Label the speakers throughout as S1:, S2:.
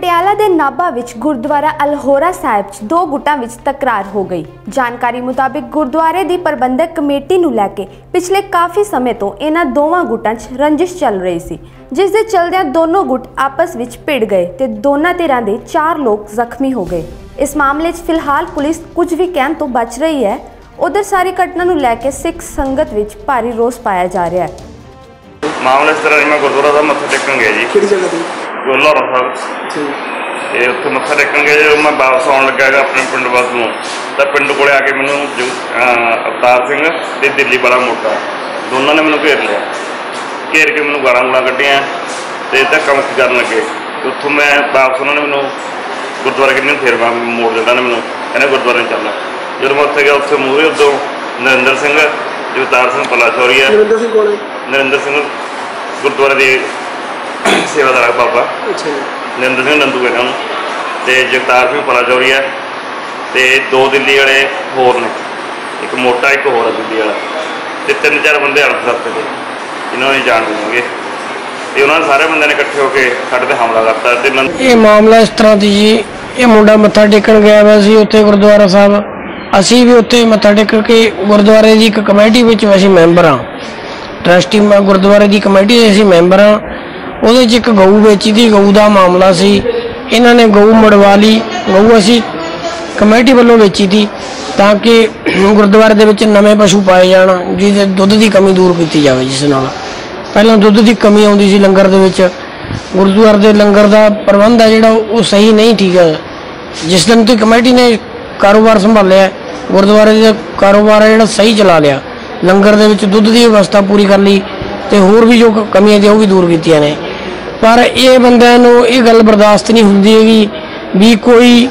S1: ਪਟਿਆਲਾ ਦੇ ਨਾਭਾ ਵਿੱਚ ਗੁਰਦੁਆਰਾ ਅਲਹੋਰਾ ਸਾਹਿਬ 'ਚ ਦੋ ਗੁੱਟਾਂ ਵਿੱਚ ਤਕਰਾਰ ਹੋ ਗਈ। ਜਾਣਕਾਰੀ ਮੁਤਾਬਿਕ ਗੁਰਦੁਆਰੇ ਦੀ ਪ੍ਰਬੰਧਕ ਕਮੇਟੀ ਨੂੰ ਲੈ ਕੇ ਪਿਛਲੇ ਕਾਫੀ ਸਮੇਂ ਤੋਂ ਇਹਨਾਂ ਦੋਵਾਂ ਗੁੱਟਾਂ 'ਚ ਰੰਜਿਸ਼ ਚੱਲ ਰਹੀ ਸੀ ਜਿਸ ਦੇ ਚਲਦਿਆਂ ਦੋਨੋਂ ਗੁੱਟ ਆਪਸ ਵਿੱਚ ਭਿੜ ਗਏ ਤੇ ਦੋਨਾਂ ਧਿਰਾਂ ਦੇ 4 ਲੋਕ ਜ਼ਖਮੀ ਹੋ ਗਏ। ਇਸ ਮਾਮਲੇ 'ਚ ਫਿਲਹਾਲ ਪੁਲਿਸ ਕੁਝ ਵੀ ਕਹਿਣ ਤੋਂ ਬਚ ਰਹੀ ਹੈ। ਉਧਰ ਸਾਰੀ ਘਟਨਾ ਨੂੰ ਲੈ ਕੇ ਸਿੱਖ ਸੰਗਤ ਵਿੱਚ ਭਾਰੀ ਰੋਸ ਪਾਇਆ ਜਾ ਰਿਹਾ ਹੈ।
S2: ਮਾਮਲਾ ਇਸ ਤਰ੍ਹਾਂ ਮੈਂ ਗੁਰਦੁਆਰਾ ਸਾਹਿਬ ਮੱਥਾ ਟੇਕਣ ਗਿਆ ਜੀ।
S3: ਕਿਹੜੀ ਜਗ੍ਹਾ ਤੇ?
S2: ਸਾਹਿਬ
S3: ਅੱਛਾ ਜੀ
S2: ਤੇ ਉੱਥੇ ਮੱਥਾ ਟੇਕਣ ਗਿਆ ਜਦੋਂ ਮੈਂ ਵਾਪਸ ਆਉਣ ਲੱਗਾ ਹੈਗਾ ਆਪਣੇ ਪਿੰਡ ਵੱਲ ਨੂੰ। ਤਾਂ ਪਿੰਡ ਕੋਲੇ ਆ ਕੇ ਮੈਨੂੰ ਜੋ- ਅਹ ਅਵਤਾਰ ਸਿੰਘ ਤੇ ਦਿੱਲੀ ਬੜਾ ਮੋਟਾ। ਦੋਨਾਂ ਨੇ ਮੈਨੂੰ ਘੇਰ ਲਿਆ। ਘੇਰ ਕੇ ਮੈਨੂੰ ਗਾਲਾਂ ਗੂਲਾਂ ਕੱਢੀਆਂ ਤੇ ਧੱਕਾ ਮੁੱਕੀ ਕਰਨ ਲੱਗੇ। ਤੇ ਉੱਥੋਂ ਮੈਂ ਵਾਪਸ ਉਹਨਾਂ ਨੇ ਮੈਨੂੰ ਗੁਰਦੁਆਰੇ ਕਿੰਨੇ ਫੇਰ ਵਾ ਮੋੜ ਦਿੱਤਾ ਨੇ ਮੈਨੂੰ। ਕਹਿੰਦੇ ਗੁਰਦੁਆਰੇ ਨੂੰ ਚੱਲ। ਜਦੋਂ ਮੈਂ ਉੱਥੇ ਗਿਆ ਉੱਥੇ ਮੂਹਰੇ ਉਦੋਂ ਨਰਿੰਦਰ ਸਿੰਘ ਜਗਤਾਰ ਸਿੰਘ ਪਲਾਚੌਰੀਆ
S3: ਨਰਿੰਦਰ ਸਿੰਘ ਕੋਲ
S2: ਨਰਿੰਦਰ ਸਿੰਘ ਗੁਰਦੁਆਰੇ ਦੇ ਸੇਵਾਦਾਰ ਹੈ ਬਾਬਾ।
S3: ਅੱਛਾ ਜੀ।
S2: ਨਰਿੰਦਰ ਸਿੰਘ ਨੰਦੂ ਹੈਗਾ ਉਹਨੂੰ ਤੇ ਜਗਤਾਰ ਸਿੰਘ ਪਲਾਚੌਰੀਆ ਤੇ ਦੋ ਦਿੱਲੀ ਵਾਲੇ ਹੋਰ ਨੇ। ਇੱਕ ਮੋਟਾ ਇੱਕ ਹੋਰ ਹੈ ਦਿੱਲੀ ਵਾਲਾ। ਤੇ ਤਿੰਨ ਚਾਰ ਬੰਦੇ ਅੜਕ ਸਕਦੇ ਤੇ ਇਹਨਾਂ ਨੇ ਜਾਣ ਦੇਣਗੇ ਤੇ ਉਹਨਾਂ ਨੇ ਸਾਰੇ ਬੰਦਿਆਂ ਨੇ ਇਕੱਠੇ ਹੋ ਕੇ ਸਾਡੇ ਤੇ ਹਮਲਾ ਕਰਤਾ ਤੇ
S4: ਇਹ ਮਾਮਲਾ ਇਸ ਤਰ੍ਹਾਂ ਦੀ ਜੀ ਇਹ ਮੁੰਡਾ ਮੱਥਾ ਟੇਕਣ ਗਿਆ ਵਾ ਸੀ ਉੱਥੇ ਗੁਰਦੁਆਰਾ ਸਾਹਿਬ। ਅਸੀਂ ਵੀ ਉੱਥੇ ਮੱਥਾ ਟੇਕ ਕੇ ਗੁਰਦੁਆਰੇ ਦੀ ਇੱਕ ਕਮੇਟੀ ਵਿੱਚ ਅਸੀਂ ਮੈਂਬਰ ਹਾਂ। ਟਰਸਟੀ ਮੈਂ ਗੁਰਦੁਆਰੇ ਦੀ ਕਮੇਟੀ ਦੇ ਅਸੀਂ ਮੈਂਬਰ ਹਾਂ। ਉਹਦੇ 'ਚ ਇੱਕ ਗਊ ਵੇਚੀ ਦੀ ਗਊ ਦਾ ਮਾਮਲਾ ਸੀ। ਇਹਨਾਂ ਨੇ ਗਊ ਮੜਵਾ ਲਈ। ਗਊ ਅਸੀਂ ਕਮੇਟੀ ਵੱਲੋਂ ਵੇਚੀ ਦੀ ਤਾਂ ਕਿ ਗੁਰਦੁਆਰੇ ਦੇ ਵਿੱਚ ਨਵੇਂ ਪਸ਼ੂ ਪਾਏ ਜਾਣ ਜਿਹਦੇ ਦੁੱਧ ਦੀ ਕਮੀ ਦੂਰ ਕੀਤੀ ਜਾਵੇ ਜਿਸ ਨਾਲ। ਪਹਿਲਾਂ ਦੁੱਧ ਦੀ ਕਮੀ ਆਉਂਦੀ ਸੀ ਲੰਗਰ ਦੇ ਵਿੱਚ। ਗੁਰਦੁਆਰੇ ਦੇ ਲੰਗਰ ਦਾ ਪ੍ਰਬੰਧ ਹੈ ਜਿਹੜਾ ਉਹ ਸਹੀ ਨਹੀਂ ਠੀਕ ਹੈ ਜਿਸ ਦਿਨ ਤੋਂ ਕਮੇਟੀ ਨੇ ਕਾਰੋਬਾਰ ਸੰਭਾਲਿਆ ਹੈ, ਗੁਰਦੁਆਰੇ ਦਾ ਕਾਰੋਬਾਰ ਹੈ ਜਿਹੜਾ ਸਹੀ ਚਲਾ ਲਿਆ। ਲੰਗਰ ਦੇ ਵਿੱਚ ਦੁੱਧ ਦੀ ਵਿਵਸਥਾ ਪੂਰੀ ਕਰ ਲਈ ਤੇ ਹੋਰ ਵੀ ਜੋ ਕ- ਕਮੀਆਂ ਸੀ ਉਹ ਵੀ ਦੂਰ ਕੀਤੀਆਂ ਨੇ। ਪਰ ਇਹ ਬੰਦਿਆਂ ਨੂੰ ਇਹ ਗੱਲ ਬਰਦਾਸ਼ਤ ਨਹੀਂ ਹੁੰਦੀ ਹੈਗੀ ਵੀ ਕੋਈ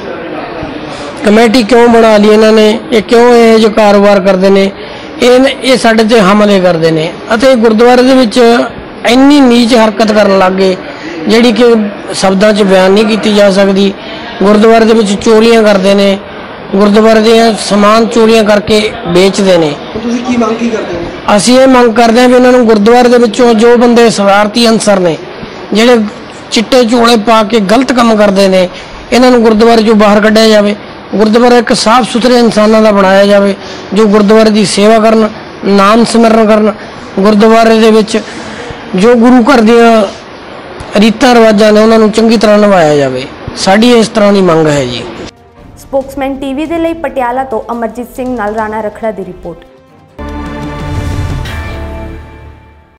S4: ਕਮੇਟੀ ਕਿਉਂ ਬਣਾ ਲਈ ਇਹਨਾਂ ਨੇ ਇਹ ਕਿਉਂ ਇਹ ਜੋ ਕਾਰੋਬਾਰ ਕਰਦੇ ਨੇ? ਇਹ ਇਹ ਸਾਡੇ ਤੇ ਹਮਲੇ ਕਰਦੇ ਨੇ ਅਤੇ ਗੁਰਦੁਆਰੇ ਦੇ ਵਿੱਚ ਇੰਨੀ ਨੀਚ ਹਰਕਤ ਕਰਨ ਲੱਗੇ ਜਿਹੜੀ ਕਿ ਸ਼ਬਦਾਂ 'ਚ ਬਿਆਨ ਨਹੀਂ ਕੀਤੀ ਜਾ ਸਕਦੀ। ਗੁਰਦੁਆਰੇ ਦੇ ਵਿੱਚ ਚੋਰੀਆਂ ਕਰਦੇ ਨੇ ਗੁਰਦੁਆਰੇ ਦੇ ਸਮਾਨ ਚੋਰੀਆਂ ਕਰਕੇ ਵੇਚਦੇ ਨੇ।
S3: ਤੁਸੀਂ ਕੀ ਮੰਗ ਕੀ ਕਰਦੇ ਹੋ?
S4: ਅਸੀਂ ਇਹ ਮੰਗ ਕਰਦੇ ਹਾਂ ਵੀ ਇਹਨਾਂ ਨੂੰ ਗੁਰਦੁਆਰੇ ਦੇ ਵਿੱਚੋਂ ਜੋ ਬੰਦੇ ਸਵਾਰਤੀ ਅਨਸਰ ਨੇ ਜਿਹੜੇ ਚਿੱਟੇ ਝੋਲੇ ਪਾ ਕੇ ਗਲਤ ਕੰਮ ਕਰਦੇ ਨੇ, ਇਹਨਾਂ ਨੂੰ ਗੁਰਦੁਆਰੇ ਚੋਂ ਬਾਹਰ ਕੱਢਿਆ ਜਾਵੇ। ਗੁਰਦੁਆਰਾ ਇੱਕ ਸਾਫ਼ ਸੁਥਰੇ ਇਨਸਾਨਾਂ ਦਾ ਬਣਾਇਆ ਜਾਵੇ, ਜੋ ਗੁਰਦੁਆਰੇ ਦੀ ਸੇਵਾ ਕਰਨ, ਨਾਮ ਸਿਮਰਨ ਕਰਨ। ਗੁਰਦੁਆਰੇ ਦੇ ਵਿੱਚ ਜੋ ਗੁਰੂ ਘਰ ਦੀਆਂ ਰੀਤਾਂ ਰਿਵਾਜਾਂ ਨੇ, ਉਹਨਾਂ ਨੂੰ ਚੰਗੀ ਤਰ੍ਹਾਂ ਨਿਭਾਇਆ ਜਾਵੇ। ਸਾਡੀ ਇਸ ਤਰ੍ਹਾਂ ਦੀ ਮੰਗ ਹੈ ਜੀ।
S1: ਸਪੋਕਸਮੈਨ ਟੀਵੀ ਦੇ ਲਈ ਪਟਿਆਲਾ ਤੋਂ ਅਮਰਜੀਤ ਸਿੰਘ ਨਾਲ ਰਾਣਾ ਰਖੜਾ ਦੀ ਰਿਪੋਰਟ।